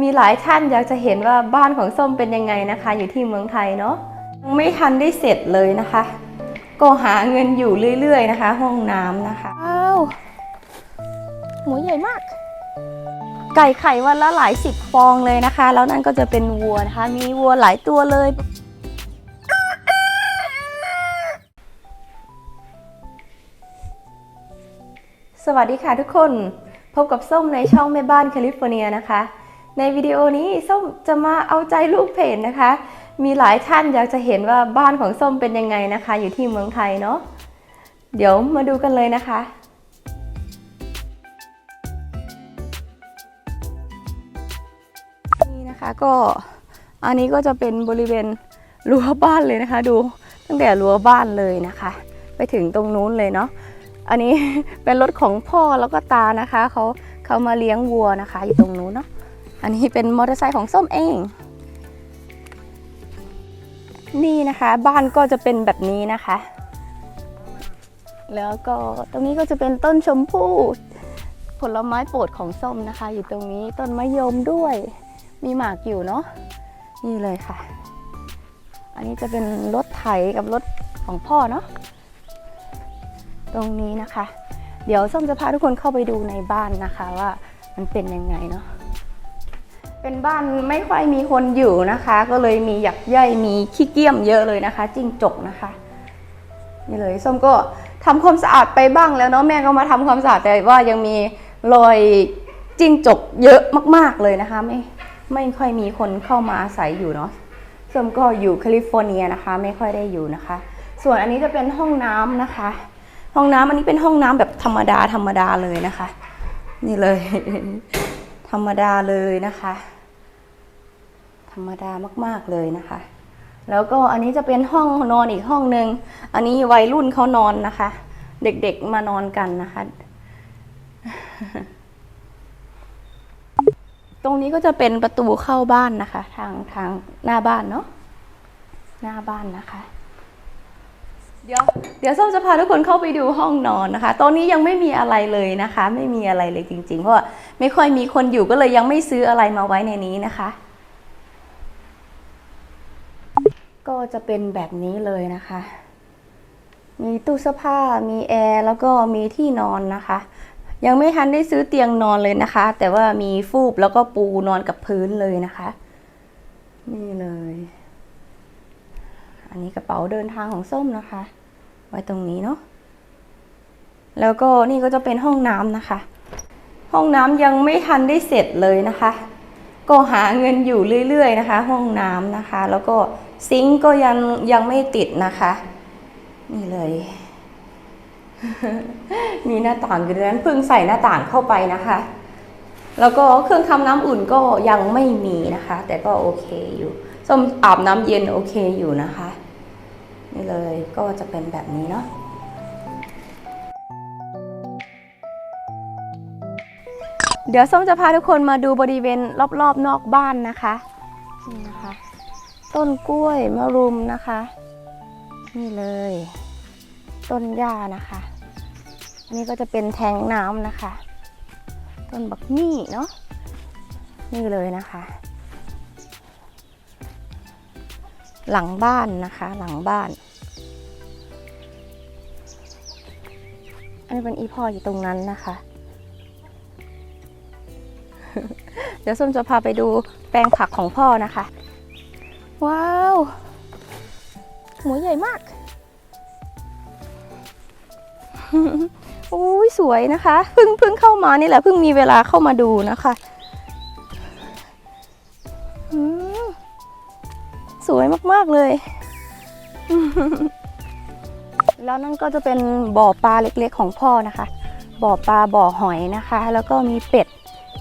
มีหลายท่านอยากจะเห็นว่าบ้านของส้มเป็นยังไงนะคะ อยู่ที่เมืองไทยเนาะยังไม่ทันได้เสร็จเลยนะคะ ก็หาเงินอยู่เรื่อย ๆ นะคะ ห้องน้ำนะคะว้าวหมูใหญ่มาก ไก่ไข่วันละหลายสิบฟองเลยนะคะ แล้วนั่นก็จะเป็นวัวนะคะ มีวัวหลายตัวเลยสวัสดีค่ะทุกคน พบกับส้มในช่องแม่บ้านแคลิฟอร์เนียนะคะ ในวิดีโอนี้ส้มจะมาเอาใจลูกเพจนะคะ มีหลายท่านอยากจะเห็นว่าบ้านของส้มเป็นยังไงนะคะ อยู่ที่เมืองไทยเนาะเดี๋ยวมาดูกันเลยนะคะ นี่นะคะก็อันนี้ก็จะเป็นบริเวณรั้วบ้านเลยนะคะ ดูตั้งแต่รั้วบ้านเลยนะคะ ไปถึงตรงนู้นเลยเนาะอันนี้เป็นรถของพ่อแล้วก็ตานะคะเขาเขามาเลี้ยงวัวนะคะ อยู่ตรงนู้นเนาะ อันนี้เป็นมอเตอร์ไซค์ของส้มเอง นี่นะคะ บ้านก็จะเป็นแบบนี้นะคะ แล้วก็ตรงนี้ก็จะเป็นต้นชมพู่ผลไม้โปรดของส้มนะคะ อยู่ตรงนี้ต้นมะยมด้วย มีหมากอยู่เนาะนี่เลยค่ะ อันนี้จะเป็นรถไถกับรถของพ่อเนาะตรงนี้นะคะ เดี๋ยวส้มจะพาทุกคนเข้าไปดูในบ้านนะคะว่ามันเป็นยังไงเนาะ เป็นบ้านไม่ค่อยมีคนอยู่นะคะ ก็เลยมีหยักใยมีขี้เกียจเยอะเลยนะคะ จิ้งจกนะคะนี่เลยส้มก็ทำความสะอาดไปบ้างแล้วเนาะแม่ก็มาทำความสะอาดแต่ว่ายังมีรอยจิ้งจกเยอะมาก ๆเลยนะคะ ไม่ไม่ค่อยมีคนเข้ามาอาศัยอยู่เนาะส้มก็อยู่แคลิฟอร์เนียนะคะ ไม่ค่อยได้อยู่นะคะ ส่วนอันนี้จะเป็นห้องน้ำนะคะ ห้องน้ำอันนี้เป็นห้องน้ำแบบธรรมดาธรรมดาเลยนะคะ นี่เลย ธรรมดาเลยนะคะ ธรรมดามาก ๆ เลยนะคะ แล้วก็อันนี้จะเป็นห้องนอนอีกห้องหนึ่งอันนี้วัยรุ่นเขานอนนะคะ เด็กๆมานอนกันนะคะ ตรงนี้ก็จะเป็นประตูเข้าบ้านนะคะ ทางทางหน้าบ้านเนาะหน้าบ้านนะคะ เดี๋ยวเดี๋ยวส้มจะพาทุกคนเข้าไปดูห้องนอนนะคะ ตอนนี้ยังไม่มีอะไรเลยนะคะ ไม่มีอะไรเลยจริงๆ เพราะว่าไม่ค่อยมีคนอยู่ก็เลยยังไม่ซื้ออะไรมาไว้ในนี้นะคะ ก็จะเป็นแบบนี้เลยนะคะ มีตู้เสื้อผ้า มีแอร์แล้วก็มีที่นอนนะคะ ยังไม่ทันได้ซื้อเตียงนอนเลยนะคะ แต่ว่ามีฟูกแล้วก็ปูนอนกับพื้นเลยนะคะ นี่เลย อันนี้กระเป๋าเดินทางของส้มนะคะ ไว้ตรงนี้เนาะ แล้วก็นี่ก็จะเป็นห้องน้ำนะคะ ห้องน้ำยังไม่ทันได้เสร็จเลยนะคะ ก็หาเงินอยู่เรื่อย ๆ นะคะ ห้องน้ำนะคะ แล้วก็ ซิงก็ยังยังไม่ติดนะคะ นี่เลย มีหน้าต่างอยู่ดังนั้นเพิ่งใส่หน้าต่างเข้าไปนะคะ แล้วก็เครื่องทำน้ำอุ่นก็ยังไม่มีนะคะ แต่ก็โอเคอยู่ส้มอาบน้ำเย็นโอเคอยู่นะคะ นี่เลยก็จะเป็นแบบนี้เนาะเดี๋ยวส้มจะพาทุกคนมาดูบริเวณรอบๆนอกบ้านนะคะนี่นะคะ ต้นกล้วยมะรุมนะคะ นี่เลย ต้นหญ้านะคะนนี้ก็จะเป็นแทงน้ำนะคะ ต้นบักมี่เนาะนี่เลยนะคะ หลังบ้านนะคะ หลังบ้าน อันนี้เป็นอีพ่ออยู่ตรงนั้นนะคะ เดี๋ยวส้มจะพาไปดูแปลงผักของพ่อนะคะ ว้าว หมูใหญ่มากอุ้ยสวยนะคะเพิ่งเพิ่งเข้ามานี่แหละเพิ่งมีเวลาเข้ามาดูนะคะสวยมากๆเลย แล้วนั่นก็จะเป็นบ่อปลาเล็กๆของพ่อนะคะ บ่อปลาบ่อหอยนะคะ แล้วก็มีเป็ด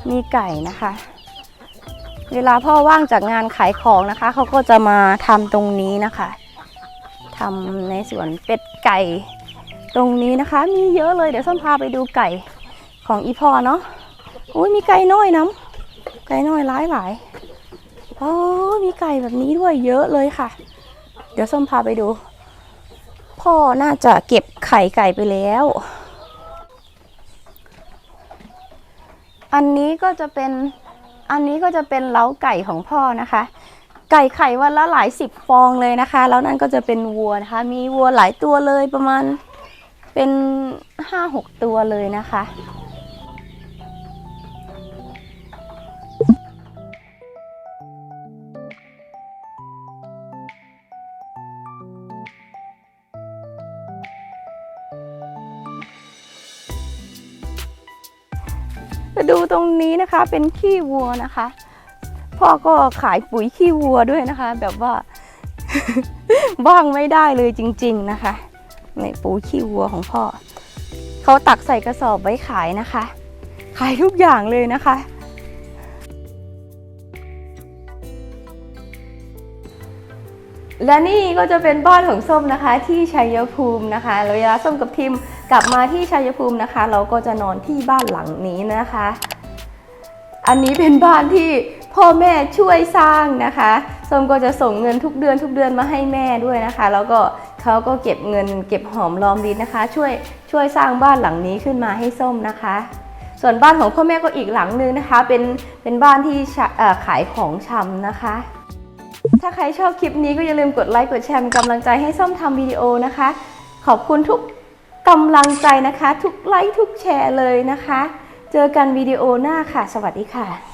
มีไก่นะคะ เวลาพ่อว่างจากงานขายของนะคะ เขาก็จะมาทำตรงนี้นะคะทำในสวนเป็ดไก่ ตรงนี้นะคะ มีเยอะเลยเดี๋ยวส้มพาไปดูไก่ของอีพ่อเนาะอุ้ยมีไก่น้อยน้ำไก่น้อยหลายหลายๆโอ้มีไก่แบบนี้ด้วยเยอะเลยค่ะ เดี๋ยวส้มพาไปดู พ่อน่าจะเก็บไข่ไก่ไปแล้ว อันนี้ก็จะเป็น อันนี้ก็จะเป็นเล้าไก่ของพ่อนะคะ ไก่ไข่วันละหลายสิบฟองเลยนะคะ แล้วนั่นก็จะเป็นวัวนะคะ มีวัวหลายตัวเลยประมาณเป็นห้าหกตัวเลยนะคะ มาดูตรงนี้นะคะเป็นขี้วัวนะคะ พ่อก็ขายปุ๋ยขี้วัวด้วยนะคะ แบบว่าบ้างไม่ได้เลยจริง ๆนะคะในปุ๋ยขี้วัวของพ่อเขาตักใส่กระสอบไว้ขายนะคะ ขายทุกอย่างเลยนะคะ และนี่ก็จะเป็นบ้านของส้มนะคะที่ชัยภูมินะคะเวลาส้มกับทีม กลับมาที่ชัยภูมินะคะ เราก็จะนอนที่บ้านหลังนี้นะคะ อันนี้เป็นบ้านที่พ่อแม่ช่วยสร้างนะคะส้มก็จะส่งเงินทุกเดือนทุกเดือนมาให้แม่ด้วยนะคะ แล้วก็เขาก็เก็บเงิน เก็บหอมรอมริบนะคะ ช่วยช่วยสร้างบ้านหลังนี้ขึ้นมาให้ส้มนะคะ ส่วนบ้านของพ่อแม่ก็อีกหลังนึงนะคะ เป็นเป็นบ้านที่ขายของชำนะคะ ถ้าใครชอบคลิปนี้ก็อย่าลืมกดไลค์กดแชร์เป็นกำลังใจให้ส้มทำวิดีโอนะคะ ขอบคุณทุก กำลังใจนะคะ ทุกไลค์ทุกแชร์เลยนะคะ เจอกันวิดีโอหน้าค่ะ สวัสดีค่ะ